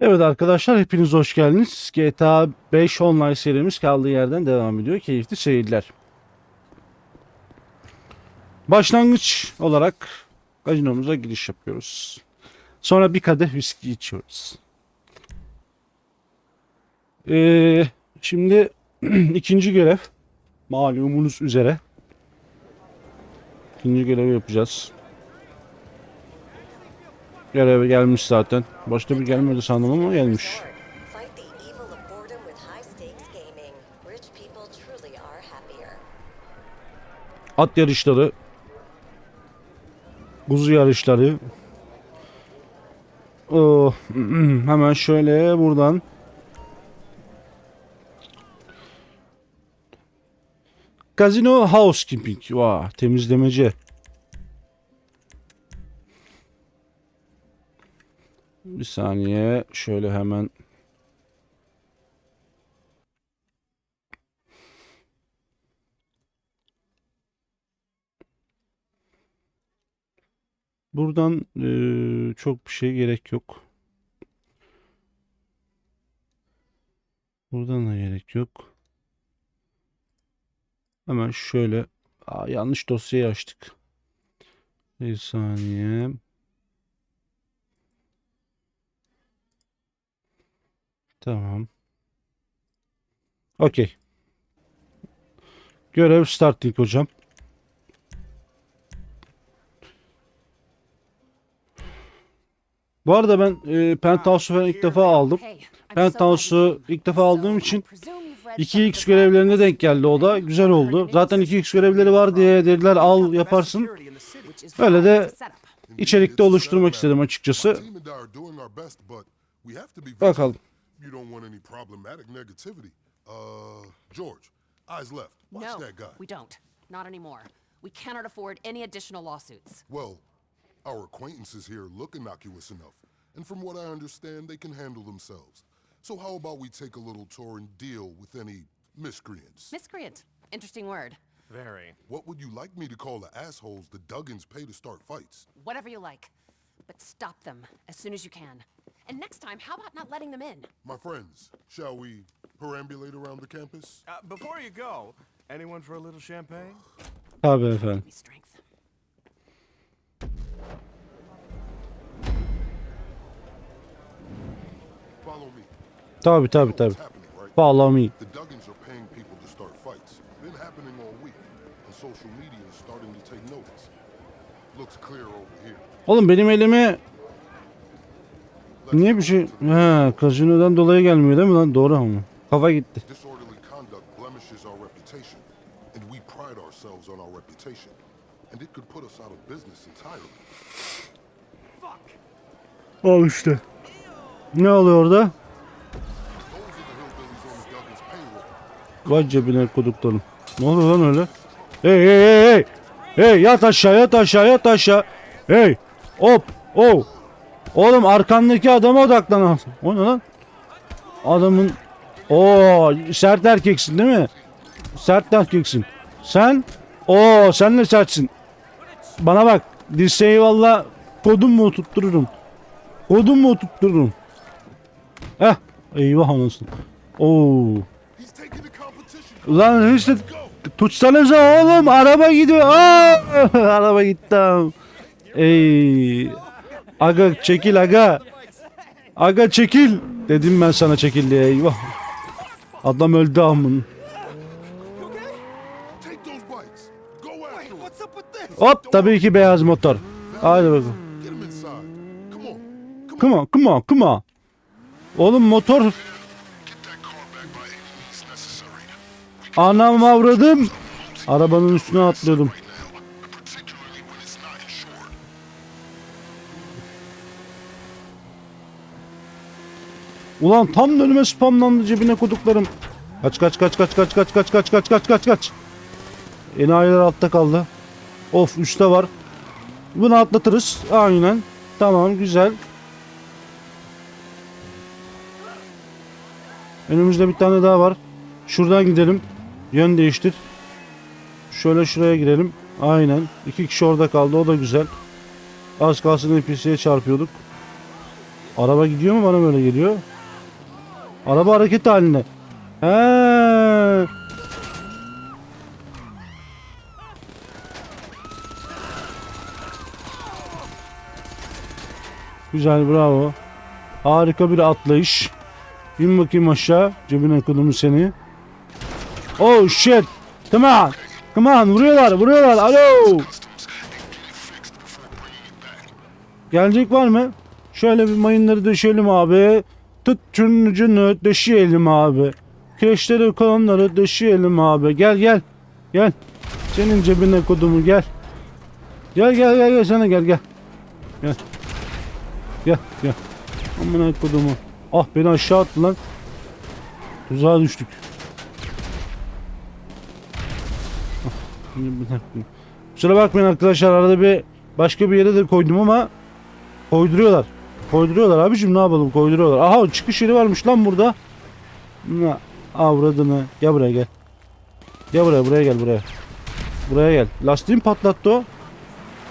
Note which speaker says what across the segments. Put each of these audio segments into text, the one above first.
Speaker 1: Evet arkadaşlar hepiniz hoş geldiniz. GTA 5 online serimiz kaldığı yerden devam ediyor. Keyifli seyirler. Başlangıç olarak gazinomuza giriş yapıyoruz. Sonra bir kadeh viski içiyoruz. Ee, şimdi ikinci görev malumunuz üzere. İkinci görevi yapacağız. Göreve gelmiş zaten. Başta bir gelmedi sandım ama gelmiş. At yarışları. Kuzu yarışları. Oh, hemen şöyle buradan. Casino Housekeeping. Vah, wow, temizlemeci. Bir saniye. Şöyle hemen Buradan eee, çok bir şey gerek yok. Buradan da gerek yok. Hemen şöyle. Aa, yanlış dosyayı açtık. Bir saniye. Tamam. Okey. Görev starting hocam. Bu arada ben e, Penthouse'u ben ilk defa aldım. Penthouse'u ilk defa aldığım için 2x görevlerine denk geldi o da. Güzel oldu. Zaten 2x görevleri var diye dediler al yaparsın. Öyle de içerikte oluşturmak istedim açıkçası. Bakalım.
Speaker 2: You don't want any problematic negativity. Uh, George, eyes left. Watch
Speaker 3: No,
Speaker 2: that guy.
Speaker 3: we don't. Not anymore. We cannot afford any additional lawsuits.
Speaker 2: Well, our acquaintances here look innocuous enough, and from what I understand, they can handle themselves. So how about we take a little tour and deal with any miscreants?
Speaker 3: Miscreant. Interesting word.
Speaker 4: Very.
Speaker 2: What would you like me to call the assholes the Duggins pay to start fights?
Speaker 3: Whatever you like. But stop them as soon as you can. And next time, how about not letting them in?
Speaker 2: My friends, shall we perambulate around the campus?
Speaker 4: Uh, before you go, anyone for a little champagne?
Speaker 1: Tabii efendim.
Speaker 3: Be strength.
Speaker 2: Follow me.
Speaker 1: Tabii tabii tabii.
Speaker 2: It's happening, right?
Speaker 1: Follow me.
Speaker 2: The Duggins are paying people to start fights. Been happening all week, and social media is starting to take notice. Looks clear over here.
Speaker 1: Oğlum benim
Speaker 2: Let's
Speaker 1: Niye bir şey? He, kazinodan dolayı gelmiyor değil mi lan? Doğru ama. Kafa gitti. Al işte. Ne oluyor orada? Vay cebine koduklarım. Ne oluyor lan öyle? Hey hey hey hey. Hey yat aşağı yat aşağı yat aşağı. Hey. Hop. Oh. Oğlum arkandaki adama odaklan. O ne lan? Adamın o sert erkeksin değil mi? Sert erkeksin. Sen o sen de sertsin. Bana bak dirseği valla kodum mu oturttururum. Kodum mu oturttururum. Heh. Eyvah anasını. Oo. Lan işte tutsanıza oğlum araba gidiyor. Aa! araba gitti. Ey. Aga çekil aga. Aga çekil. Dedim ben sana çekil diye. Eyvah. Adam öldü amın. Hop tabii ki beyaz motor. Hadi bakalım.
Speaker 2: Come on. Come on.
Speaker 1: Come on. Oğlum motor anam avradım. Arabanın üstüne atlıyordum.
Speaker 2: Right now, particularly when it's not insured.
Speaker 1: Ulan tam önüme spamlandı cebine koduklarım. Kaç kaç kaç kaç kaç kaç kaç kaç kaç kaç kaç kaç. Enayiler altta kaldı. Of üstte var. Bunu atlatırız. Aynen. Tamam güzel. Önümüzde bir tane daha var. Şuradan gidelim. Yön değiştir. Şöyle şuraya girelim. Aynen. İki kişi orada kaldı. O da güzel. Az kalsın NPC'ye çarpıyorduk. Araba gidiyor mu bana böyle geliyor? Araba hareket halinde. He. Güzel bravo. Harika bir atlayış. Bin bakayım aşağı. Cebine kodumu seni. Oh shit. Come on. Come on. Vuruyorlar. Vuruyorlar. Alo. Gelecek var mı? Şöyle bir mayınları döşeyelim abi. Tut çunucunu döşeyelim abi. Keşleri kolonları döşeyelim abi. Gel gel. Gel. Senin cebine kodumu gel. Gel gel gel gel sana gel gel. Gel. Gel gel. Amına kodumu. Ah beni aşağı attı lan. Tuzağa düştük. Ah. Kusura bakmayın arkadaşlar arada bir başka bir yere de koydum ama koyduruyorlar. Koyduruyorlar abicim ne yapalım koyduruyorlar. Aha çıkış yeri varmış lan burada. Ne avradını. Gel buraya gel. Gel buraya buraya gel buraya. Buraya gel. Lastiğim patlattı o.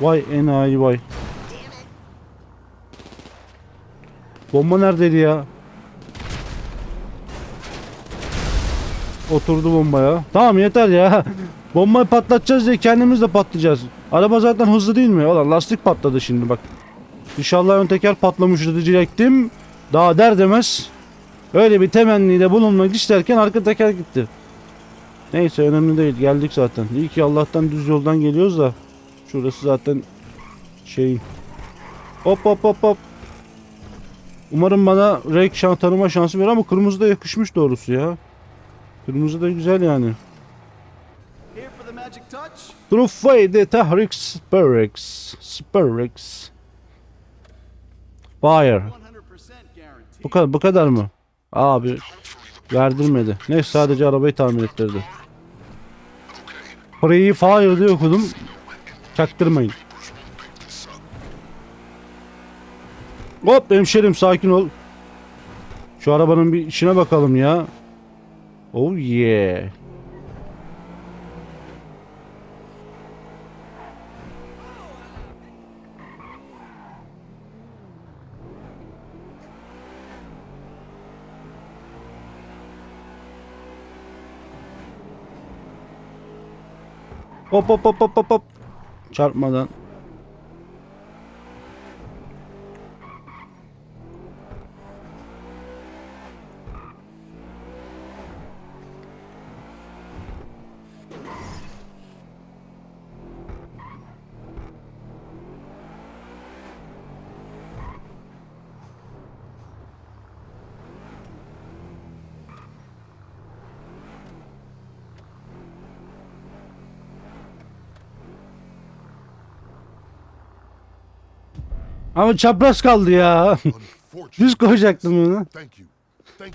Speaker 1: Vay enayi vay. Bomba neredeydi ya? Oturdu bombaya. Tamam yeter ya. Bombayı patlatacağız diye kendimiz de patlayacağız. Araba zaten hızlı değil mi? Ulan lastik patladı şimdi bak. İnşallah ön teker patlamıştı diyecektim. Daha der demez. Öyle bir temennide bulunmak isterken arka teker gitti. Neyse önemli değil. Geldik zaten. İyi ki Allah'tan düz yoldan geliyoruz da. Şurası zaten şey. Hop hop hop hop. Umarım bana renk şan tanıma şansı verir ama kırmızı da yakışmış doğrusu ya. Kırmızı da güzel yani. Truffaide Tahrik Sperex. Sperex. Fire.
Speaker 5: 100% guaranteed.
Speaker 1: Bu kadar, bu kadar mı? Abi verdirmedi. Ne sadece arabayı tamir ettirdi. Parayı fire diye okudum. Çaktırmayın. Hop hemşerim sakin ol. Şu arabanın bir içine bakalım ya. Oh yeah. Hop hop hop hop hop hop. Çarpmadan. Ama çapraz kaldı ya. Düz koyacaktım
Speaker 2: you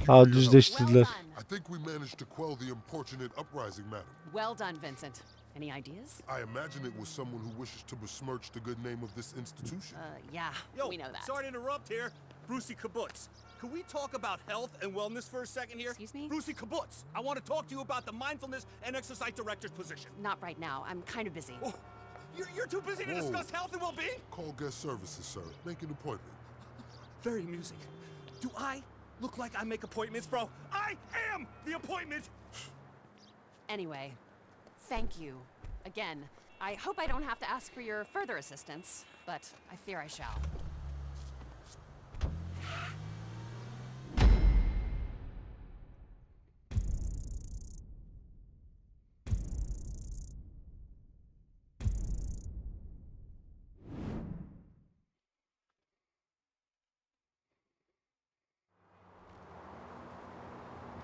Speaker 1: Aa düzleştirdiler.
Speaker 2: I think we managed to quell the importunate uprising, madam.
Speaker 3: Well done, Vincent. Any ideas?
Speaker 2: I imagine it was someone who wishes to besmirch the good name of this institution.
Speaker 3: Uh, yeah,
Speaker 5: Yo,
Speaker 3: we know that.
Speaker 5: sorry to interrupt here. Brucey Kibbutz. Could we talk about health and wellness for a second here?
Speaker 3: Excuse me?
Speaker 5: Brucey Kibbutz. I want to talk to you about the mindfulness and exercise director's position.
Speaker 3: Not right now. I'm kind of busy.
Speaker 5: Oh, you're, you're too busy to
Speaker 2: Whoa.
Speaker 5: discuss health and well-being?
Speaker 2: Call guest services, sir. Make an appointment.
Speaker 5: Very amusing. Do I look like I make appointments, bro? I am the appointment!
Speaker 3: Anyway, thank you. Again, I hope I don't have to ask for your further assistance, but I fear I shall.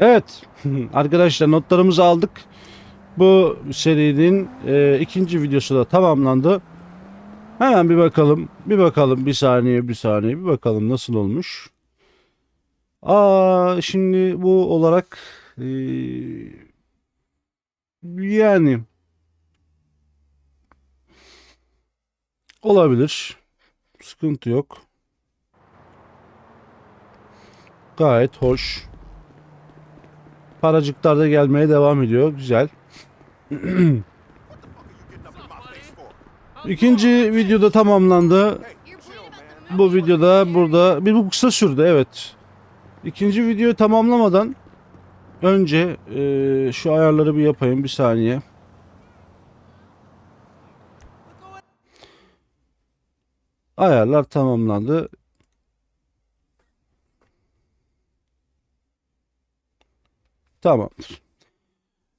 Speaker 1: Evet arkadaşlar notlarımızı aldık. Bu serinin e, ikinci videosu da tamamlandı. Hemen bir bakalım. Bir bakalım bir saniye bir saniye bir bakalım nasıl olmuş. Aa şimdi bu olarak e, yani olabilir. Sıkıntı yok. Gayet hoş. Paracıklar da gelmeye devam ediyor. Güzel. İkinci videoda tamamlandı. bu videoda burada bir bu kısa sürdü evet. İkinci videoyu tamamlamadan önce eee, şu ayarları bir yapayım bir saniye. Ayarlar tamamlandı. Tamam.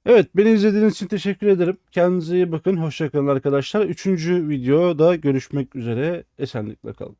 Speaker 1: Evet beni izlediğiniz için teşekkür ederim. Kendinize iyi bakın. Hoşçakalın arkadaşlar. Üçüncü videoda görüşmek üzere. Esenlikle kalın.